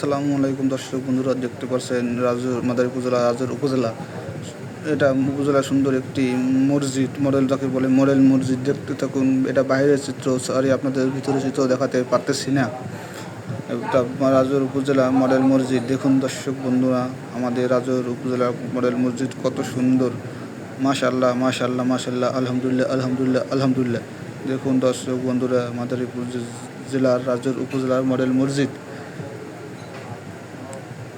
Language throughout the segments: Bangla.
আসসালামু আলাইকুম দর্শক বন্ধুরা, দেখতে পাচ্ছেন রাজুর মাদার উপজেলা রাজুর উপজেলা। এটা উপজেলা সুন্দর একটি মসজিদ, মডেল যাকে বলে মডেল মসজিদ। দেখতে থাকুন, এটা বাইরের চিত্র, সরি, আপনাদের ভিতরে চিত্র দেখাতে পারতেছি না। এটা রাজুর উপজেলা মডেল মসজিদ। দেখুন দর্শক বন্ধুরা, আমাদের রাজুর উপজেলা মডেল মসজিদ কত সুন্দর। মাশাল্লাহ মাশাল্লাহ মাশাল্লাহ আলহামদুলিল্লাহ আলহামদুলিল্লাহ আলহামদুলিল্লাহ। দেখুন দর্শক বন্ধুরা, মাদারীপুর জেলার রাজুর উপজেলার মডেল মসজিদ।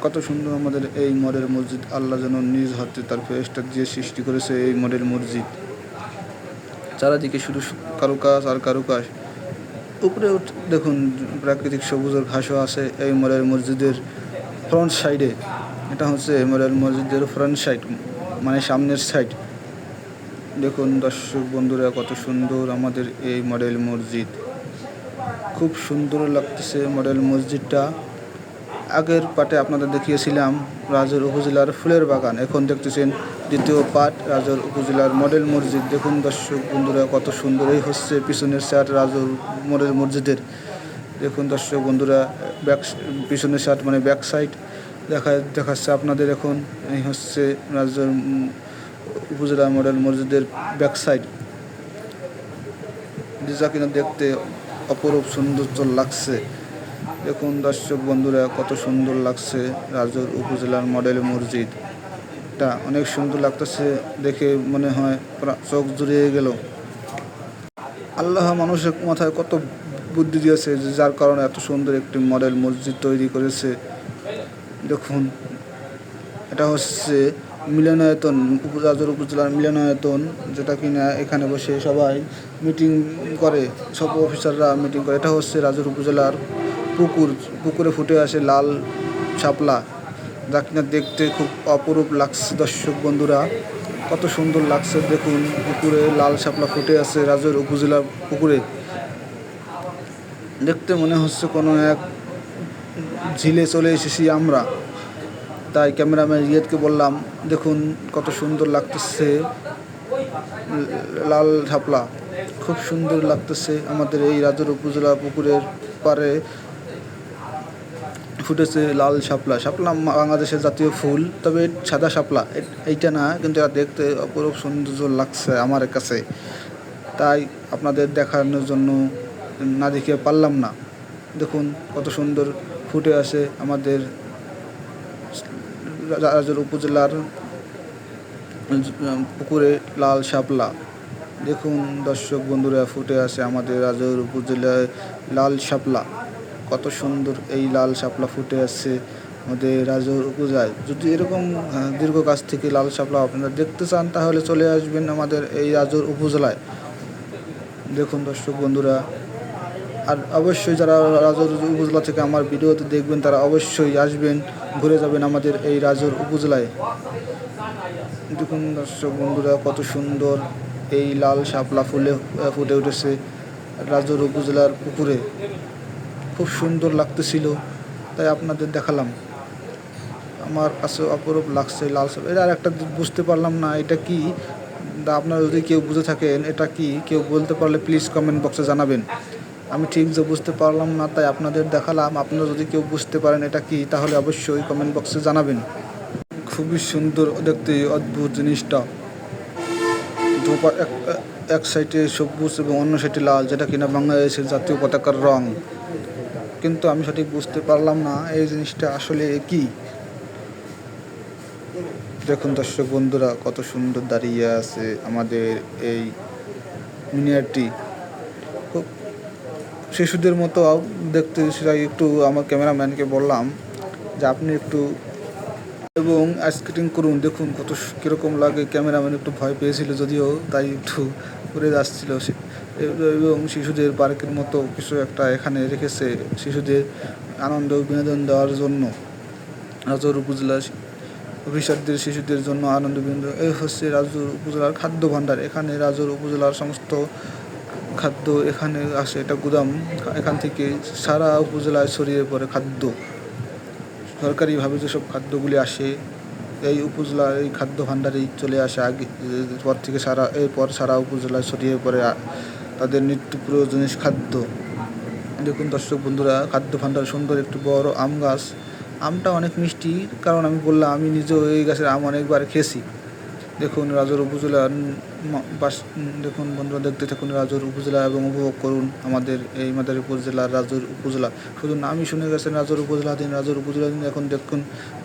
কত সুন্দর আমাদের এই মডেল মসজিদ। আল্লাহ যেন নিজ হাতে তার ফেরেস্টা দিয়ে সৃষ্টি করেছে এই মডেল মসজিদ। চারিদিকে শুধু কারুকাজ আর কারুকাজ। উপরে দেখুন, প্রাকৃতিক সবুজের ঘাসও আছে এই মডেল মসজিদের ফ্রন্ট সাইডে এটা হচ্ছে মডেল মসজিদের ফ্রন্ট সাইড মানে সামনের সাইড দেখুন, দর্শক বন্ধুরা, কত সুন্দর আমাদের এই মডেল মসজিদ। খুব সুন্দর লাগতেছে মডেল মসজিদটা। আগের পাটে আপনাদের দেখিয়েছিলাম রাজুর উপজেলার ফুলের বাগান। এখন দেখতেছেন দ্বিতীয় পাট রাজুর উপজেলার মডেল মসজিদ। দেখুন দর্শক বন্ধুরা, কত সুন্দর। এই হচ্ছে পিছনের শার্ট রাজুর মডেল মসজিদের। দেখুন দর্শক বন্ধুরা, ব্যাক পিছনের শার্ট মানে ব্যাক সাইড দেখা, দেখাচ্ছে আপনাদের এখন। এই হচ্ছে রাজুর উপজেলা মডেল মসজিদের ব্যাক সাইড। যা কিনা দেখতে অপরূপ সৌন্দর্য লাগছে। দেখুন দর্শক বন্ধুরা, কত সুন্দর লাগছে রাজুর উপজেলার মডেল মসজিদ। এটা অনেক সুন্দর লাগতেছে দেখে মনে হয় চোখ জুড়িয়ে গেল। আল্লাহ মানুষের মাথায় কত বুদ্ধি দিয়েছে যার কারণে এত সুন্দর একটি মডেল মসজিদ তৈরি করেছে। দেখুন, এটা হচ্ছে মিলনায়তন, রাজুর উপজেলার মিলনায়তন, যেটা কিনা এখানে বসে সবাই মিটিং করে, সব অফিসাররা মিটিং করে। এটা হচ্ছে রাজুর উপজেলার পুকুর, পুকুরে ফুটে আসে লাল শাপলা। যা কিনা দেখতে খুব অপরূপ লাগছে দর্শক বন্ধুরা। কত সুন্দর লাগছে, দেখুন, পুকুরে লাল শাপলা ফুটে আছে রাজুর উপজেলার পুকুরে। দেখতে মনে হচ্ছে কোনো এক ঝিলে চলে এসেছি আমরা। তাই ক্যামেরাম্যান রিয়েদকে বললাম, দেখুন, কত সুন্দর লাগতেছে লাল শাপলা। খুব সুন্দর লাগতেছে আমাদের এই রাজুর উপজেলা পুকুরের পারে ফুটেছে লাল শাপলা। শাপলা বাংলাদেশের জাতীয় ফুল, তবে সাদা শাপলা। এইটা না, কিন্তু এটা দেখতে অপরূপ সৌন্দর্য লাগছে আমার কাছে। তাই আপনাদের দেখানোর জন্য না দেখে পারলাম না। দেখুন কত সুন্দর ফুটে আসে আমাদের রাজুর উপজেলার পুকুরে লাল শাপলা। দেখুন দর্শক বন্ধুরা, ফুটে আসে আমাদের রাজুর উপজেলায় লাল শাপলা। কত সুন্দর এই লাল শাপলা ফুটে আসছে আমাদের রাজুর উপজেলায় যদি এরকম দীর্ঘ কাছ থেকে লাল শাপলা আপনারা দেখতে চান, তাহলে চলে আসবেন আমাদের এই রাজর উপজেলায়। দেখুন দর্শক বন্ধুরা, আর অবশ্যই যারা রাজর উপজেলা থেকে আমার ভিডিওতে দেখবেন, তারা অবশ্যই আসবেন, ঘুরে যাবেন আমাদের এই রাজুর উপজেলায়। দেখুন দর্শক বন্ধুরা, কত সুন্দর এই লাল শাপলা ফুলে, ফুটে উঠেছে রাজর উপজেলার পুকুরে। খুব সুন্দর লাগতেছিল, তাই আপনাদের দেখালাম। আমার কাছে অপরূপ লাগছে লাল শাপলা এটা আর একটা বুঝতে পারলাম না, এটা কি? আপনারা যদি কেউ বুঝে থাকেন, এটা কি? কেউ বলতে পারলে প্লিজ কমেন্ট বক্সে জানাবেন। আমি ঠিক যে বুঝতে পারলাম না, তাই আপনাদের দেখালাম। আপনারা যদি কেউ বুঝতে পারেন এটা কি, তাহলে অবশ্যই কমেন্ট বক্সে জানাবেন। খুবই সুন্দর দেখতে অদ্ভুত জিনিসটা। দুপা- এক এক সাইডে সবুজ এবং অন্য সাইডে লাল, যেটা কিনা বাংলাদেশের জাতীয় পতাকার রং। কিন্তু আমি সঠিক বুঝতে পারলাম না, এই জিনিসটা আসলে কি? দেখুন দর্শক বন্ধুরা, কত সুন্দর দাঁড়িয়ে আছে আমাদের এই মিনিয়ারটি খুব শিশুদের মতো দেখতে, সেটাই একটু আমার ক্যামেরাম্যানকে বললাম যে আপনি একটু এবং স্কেটিং করুন, দেখুন কত কীরকম লাগে। ক্যামেরাম্যান একটু ভয় পেয়েছিল যদিও, তাই একটু করে যাচ্ছিল সে- এবং শিশুদের পার্কের মতো কিছু একটা এখানে রেখেছে শিশুদের আনন্দ বিনোদন দেওয়ার জন্য। রাজৌর উপজেলা অফিসারদের শিশুদের জন্য আনন্দ বিনোদন এই হচ্ছে রাজৌর উপজেলার খাদ্য ভাণ্ডার। এখানে রাজৌর উপজেলার সমস্ত খাদ্য এখানে আসে, এটা গুদাম। এখান থেকে সারা উপজেলায় ছড়িয়ে পড়ে খাদ্য। সরকারিভাবে যেসব খাদ্যগুলি আসে, এই উপজেলার এই খাদ্য ভাণ্ডারেই চলে আসে আগে পর থেকে সারা, এরপর সারা উপজেলায় ছড়িয়ে পড়ে তাদের নিত্য প্রয়োজনীয় খাদ্য। দেখুন দর্শক বন্ধুরা, খাদ্য ভাণ্ডার সুন্দর একটি বড় আম গাছ। আমটা অনেক মিষ্টি, কারণ আমি বললাম, আমি নিজেও এই গাছের আম অনেকবার খেয়েছি। দেখুন রাজৌর উপজেলার বাস দেখুন বন্ধুরা, দেখতে থাকুন রাজৌর উপজেলা এবং উপভোগ করুন আমাদের এই মাদারীপুর জেলার রাজৌর উপজেলা। শুধু নামই শুনে গেছেন রাজৌর উপজেলা দিন, রাজৌর উপজেলা দিন, এখন দেখুন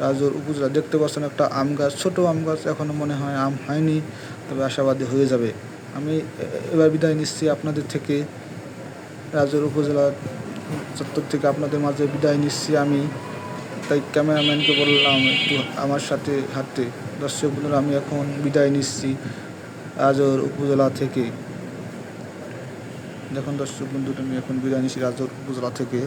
রাজৌর উপজেলা। দেখতে পাচ্ছেন একটা আম গাছ, ছোটো আম গাছ এখনও মনে হয় আম হয়নি, তবে আশাবাদী হয়ে যাবে। আমি এবার বিদায় নিচ্ছি আপনাদের থেকে। রাজৌর উপজেলা চত্বর থেকে আপনাদের মাঝে বিদায় নিচ্ছি আমি। তাই ক্যামেরাম্যানকে বললাম একটু আমার সাথে হাঁটতে। দর্শক বন্ধুরা, আমি এখন বিদায় নিচ্ছি রাজর উপজেলা থেকে। দেখুন দর্শক বন্ধুরা, আমি এখন বিদায় নিচ্ছি রাজর উপজেলা থেকে।